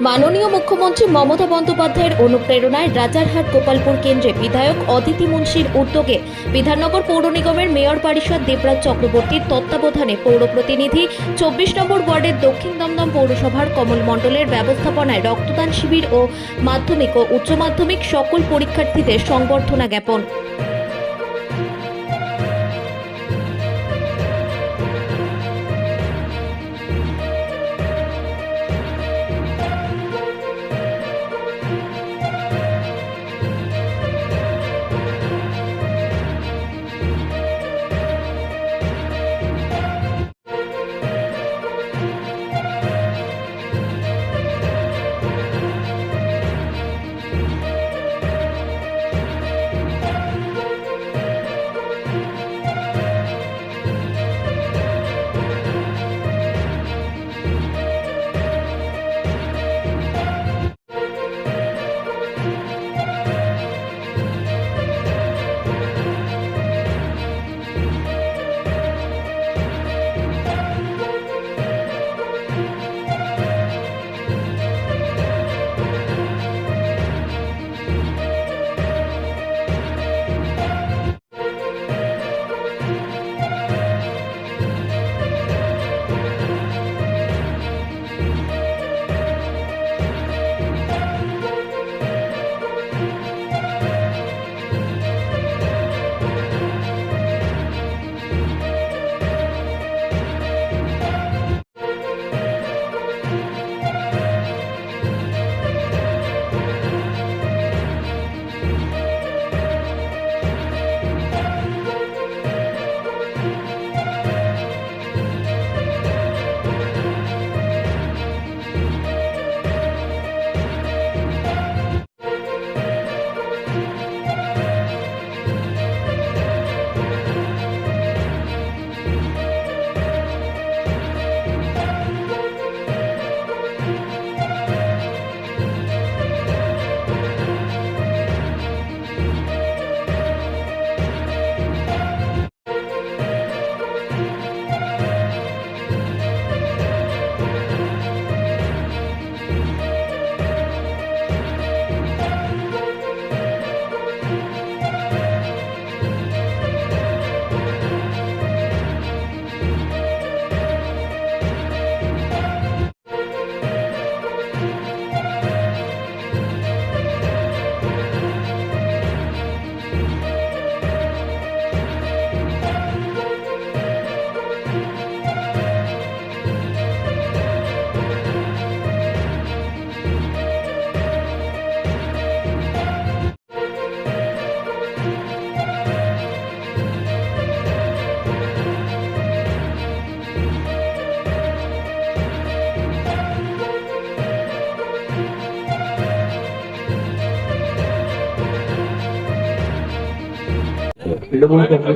মাননীয় মুখ্যমন্ত্রী মমতা বন্দ্যোপাধ্যায়ের অনুপ্রেরণায় রাজারহাট গোপালপুর কেন্দ্রে বিধায়ক অদিতি মুন্সির উদ্যোগে বিধাননগর পৌর নিগমের মেয়র পরিষদ দেবরাজ চক্রবর্তীর তত্ত্বাবধানে পৌর প্রতিনিধি, চব্বিশ নম্বর ওয়ার্ডের দক্ষিণ দমদম পৌরসভার কমল মণ্ডলের ব্যবস্থাপনায় রক্তদান শিবির ও মাধ্যমিক ও উচ্চ মাধ্যমিক সকল পরীক্ষার্থীদের সংবর্ধনা জ্ঞাপন।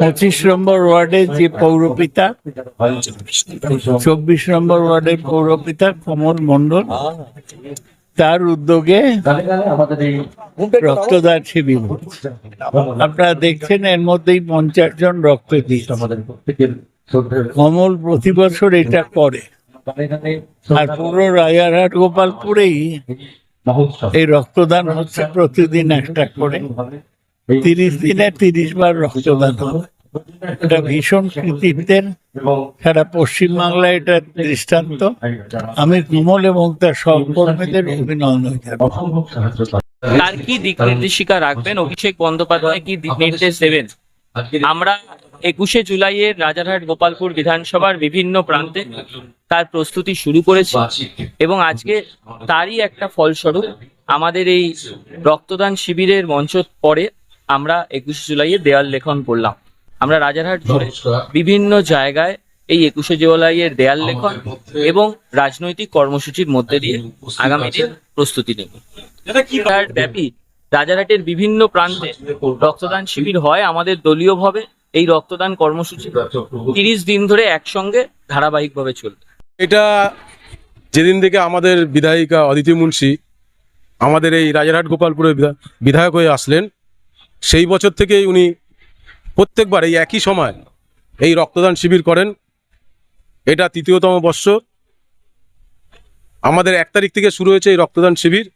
পঁচিশ নম্বর ওয়ার্ডের যে পৌরপিতা, চব্বিশ নম্বর ওয়ার্ডের পৌরপিতা কমল মণ্ডল, তার উদ্যোগে রক্তদান শিবির আপনারা দেখছেন, এর মধ্যেই পঞ্চাশ জন রক্ত দিয়েছে। কমল প্রতি বছর এটা করে। আর পুরো রাজারহাট গোপালপুরেই এই রক্তদান হচ্ছে প্রতিদিন একটা করে। তিরিশ দিনে তিরিশ বার রক্তদান হবে। এটা ভীষণ কৃতিত্বের। সারা পশ্চিমবাংলায় এটা দৃষ্টান্ত। আমি কমল এবং তার সহকর্মীদের অভিনন্দন তার কি দিক নির্দেশিকা রাখবেন? অভিষেক বন্দ্যোপাধ্যায় কি দিক নির্দেশ দেবেন? আমরা একুশে জুলাইয়ের রাজারহাট গোপালপুর বিধানসভার বিভিন্ন প্রান্তে তার প্রস্তুতি শুরু করেছি এবং আজকে তারই একটা ফলস্বরূপ আমাদের এই রক্তদান শিবিরের মঞ্চ পরে আমরা একুশে জুলাইয়ে দেয়াল লেখন করলাম আমরা রাজারহাট জুড়ে বিভিন্ন জায়গায় এই একুশে জুলাইয়ের দেয়াল লেখন এবং রাজনৈতিক কর্মসূচির মধ্যে দিয়ে আগামী দিন প্রস্তুতি নেব। ব্যাপী রাজারহাটের বিভিন্ন প্রান্তে রক্তদান শিবির হয় আমাদের দলীয়ভাবে। এই রক্তদান কর্মসূচি তিরিশ দিন ধরে একসঙ্গে ধারাবাহিকভাবে চলবে। এটা যেদিন থেকে আমাদের বিধায়িকা অদিতি মুন্সি আমাদের এই রাজারহাট গোপালপুরের বিধা- বিধায়ক হয়ে আসলেন সেই বছর থেকেই উনি প্রত্যেকবার এই একই সময় এই রক্তদান শিবির করেন। এটা তৃতীয়তম বর্ষ। আমাদের এক তারিখ থেকে শুরু হয়েছে এই রক্তদান শিবির।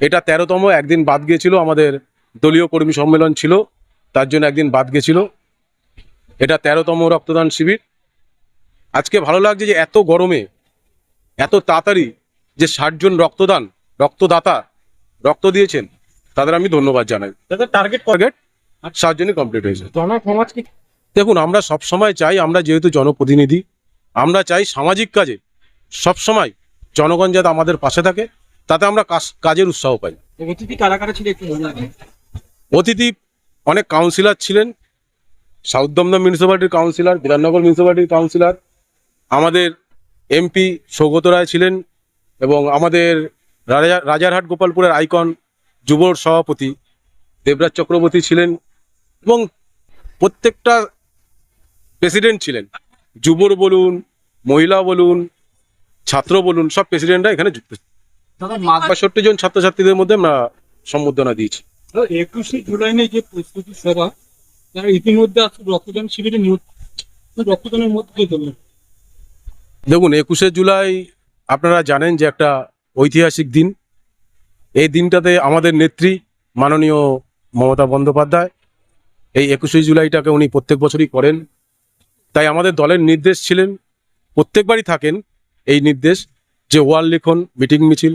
এটা তেরোতম, একদিন বাদ গিয়েছিল, আমাদের দলীয় কর্মী সম্মেলন ছিল, তার জন্য একদিন বাদ গেছিল এটা তেরোতম রক্তদান শিবির। আজকে ভালো লাগছে যে এত গরমে, এত তাড়াতাড়ি যে ষাটজন রক্তদান, রক্তদাতা রক্ত দিয়েছেন। তাদের আমি ধন্যবাদ জানাই। টার্গেট টার্গেট ষাট জনই কমপ্লিট হয়েছে। জনসমাজকে দেখুন আমরা সব সময় চাই আমরা যেহেতু জনপ্রতিনিধি আমরা চাই সামাজিক কাজে সব সময় জনগণ যাতে আমাদের পাশে থাকে তাতে আমরা কাজের উৎসাহ পাই। অতিথি কারা কারা ছিল একটু অতিথি অনেক কাউন্সিলর ছিলেন সাউথ দমদম মিউনিসিপ্যালিটির কাউন্সিলর বিধাননগর মিউনিসিপ্যালিটির কাউন্সিলর আমাদের এমপি সৌগত রায় ছিলেন এবং আমাদের রাজা- রাজারহাট গোপালপুরের আইকন যুবর সভাপতি দেবরাজ চক্রবর্তী ছিলেন এবং প্রত্যেকটা প্রেসিডেন্ট ছিলেন। যুবর বলুন মহিলা বলুন ছাত্র বলুন সব প্রেসিডেন্টরা এখানে যুক্ত বাষট্টি জন ছাত্রছাত্রীদের মধ্যে আমরা সম্বর্ধনা দিয়েছি। একুশে জুলাই নিয়ে যে প্রস্তুতি সভা তারা ইতিমধ্যে রক্তদান শিবিরে নিয়োগ রক্তদানের মধ্যে দেখুন একুশে জুলাই আপনারা জানেন যে একটা ঐতিহাসিক দিন। এই দিনটাতে আমাদের নেত্রী মাননীয় মমতা বন্দ্যোপাধ্যায় এই একুশে জুলাইটাকে উনি প্রত্যেক বছরই করেন। তাই আমাদের দলের নির্দেশ ছিলেন প্রত্যেকবারই থাকেন এই নির্দেশ যে ওয়াল লিখন মিটিং মিছিল।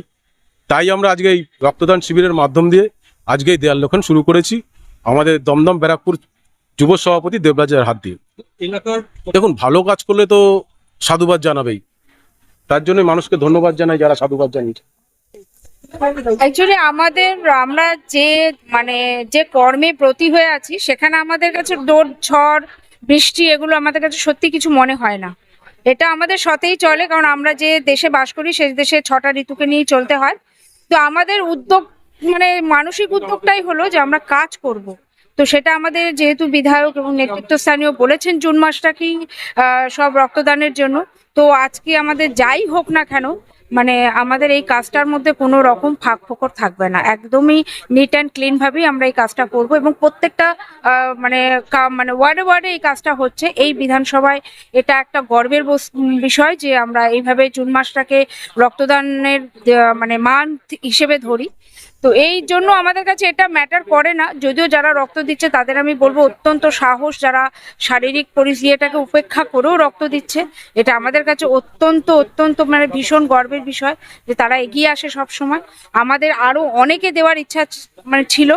তাই আমরা আজকে এই রক্তদান শিবিরের মাধ্যম দিয়ে আজকে এই দেয়াল লিখন শুরু করেছি। আমাদের দমদম ব্যারাকপুর যুব সভাপতি দেবরাজের হাত দিয়ে। এলাকার দেখুন ভালো কাজ করলে তো সাধুবাদ জানাবেই। তার জন্য মানুষকে ধন্যবাদ জানাই যারা সাধুবাদ জানিয়েছে। অ্যাকচুয়ালি আমাদের, আমরা যে মানে যে কর্মে প্রতি হয়ে আছি, সেখানে আমাদের কাছে রোদ, ঝড়, বৃষ্টি এগুলো আমাদের কাছে সত্যি কিছু মনে হয় না। এটা আমাদের সাথেই চলে, কারণ আমরা যে দেশে বাস করি, সেই দেশে ছটা ঋতুকে নিয়েই চলতে হয়। তো আমাদের উদ্যোগ মানে মানসিক উদ্যোগটাই হলো যে আমরা কাজ করব। তো সেটা আমাদের যেহেতু বিধায়ক এবং নেতৃত্বস্থানীয় বলেছেন জুন মাসটাকেই সব রক্তদানের জন্য। তো আজকে আমাদের যাই হোক না কেন মানে আমাদের এই কাজটার মধ্যে কোনো রকম ফাঁক ফোকর থাকবে না। একদমই নিট অ্যান্ড ক্লিনভাবেই আমরা এই কাজটা করব এবং প্রত্যেকটা মানে মানে ওয়ার্ডে ওয়ার্ডে এই কাজটা হচ্ছে। এই বিধানসভায় এটা একটা গর্বের বিষয় যে আমরা এইভাবে জুন মাসটাকে রক্তদানের মানে মান হিসেবে ধরি। তো এই জন্য আমাদের কাছে এটা ম্যাটার করে না। যদিও যারা রক্ত দিচ্ছে, তাদের আমি বলব অত্যন্ত সাহস যারা শারীরিক পরিস্থিতিটাকে উপেক্ষা করেও রক্ত দিচ্ছে, এটা আমাদের কাছে অত্যন্ত অত্যন্ত মানে ভীষণ গর্বের বিষয় যে তারা এগিয়ে আসে সব সময়। আমাদের আরও অনেকে দেওয়ার ইচ্ছা মানে ছিল,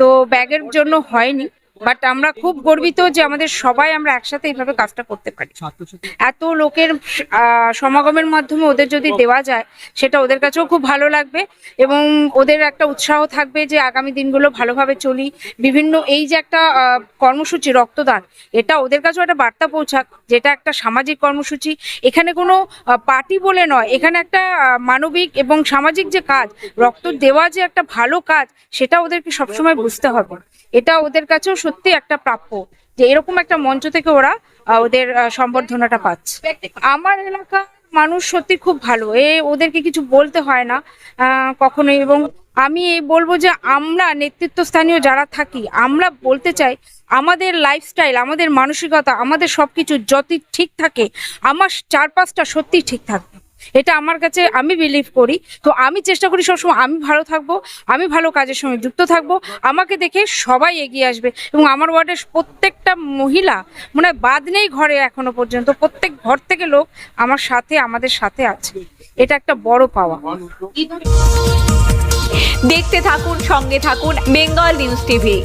তো ব্যাগের জন্য হয়নি। বাট আমরা খুব গর্বিত যে আমাদের সবাই আমরা একসাথে এইভাবে কাজটা করতে পারি। এত লোকের সমাগমের মাধ্যমে ওদের যদি দেওয়া যায় সেটা ওদের কাছেও খুব ভালো লাগবে এবং ওদের একটা উৎসাহ থাকবে যে আগামী দিনগুলো ভালোভাবে চলি। বিভিন্ন এই যে একটা কর্মসূচি রক্তদান এটা ওদের কাছেও একটা বার্তা পৌঁছাক যেটা একটা সামাজিক কর্মসূচি। এখানে কোনো পার্টি বলে নয় এখানে একটা মানবিক এবং সামাজিক যে কাজ রক্ত দেওয়া যে একটা ভালো কাজ সেটা ওদেরকে সবসময় বুঝতে হবে। এটা ওদের কাছেও সত্যি একটা প্রাপ্য যে এরকম একটা মঞ্চ থেকে ওরা ওদের সম্বর্ধনাটা পাচ্ছে। আমার এলাকা মানুষ সত্যি খুব ভালো। এ, ওদেরকে কিছু বলতে হয় না কখনোই। এবং আমি বলব যে আমরা নেতৃত্বস্থানীয় যারা থাকি, আমরা বলতে চাই আমাদের লাইফস্টাইল আমাদের মানসিকতা, আমাদের সবকিছু যত ঠিক থাকে, আমার চারপাশটা সত্যি ঠিক থাকবে। এটা আমার কাছে আমি বিলিভ করি। তো আমি চেষ্টা করি সবসময় আমি ভালো থাকব, আমি ভালো কাজের সঙ্গে যুক্ত থাকব। আমাকে দেখে সবাই এগিয়ে আসবে এবং আমার ওয়ার্ডের প্রত্যেকটা মহিলা, মনে হয় বাদ নেই ঘরে এখনও পর্যন্ত, প্রত্যেক ঘর থেকে লোক আমার সাথে, আমাদের সাথে আছে। এটা একটা বড় পাওয়া। দেখতে থাকুন, সঙ্গে থাকুন বেঙ্গল নিউজ টিভি।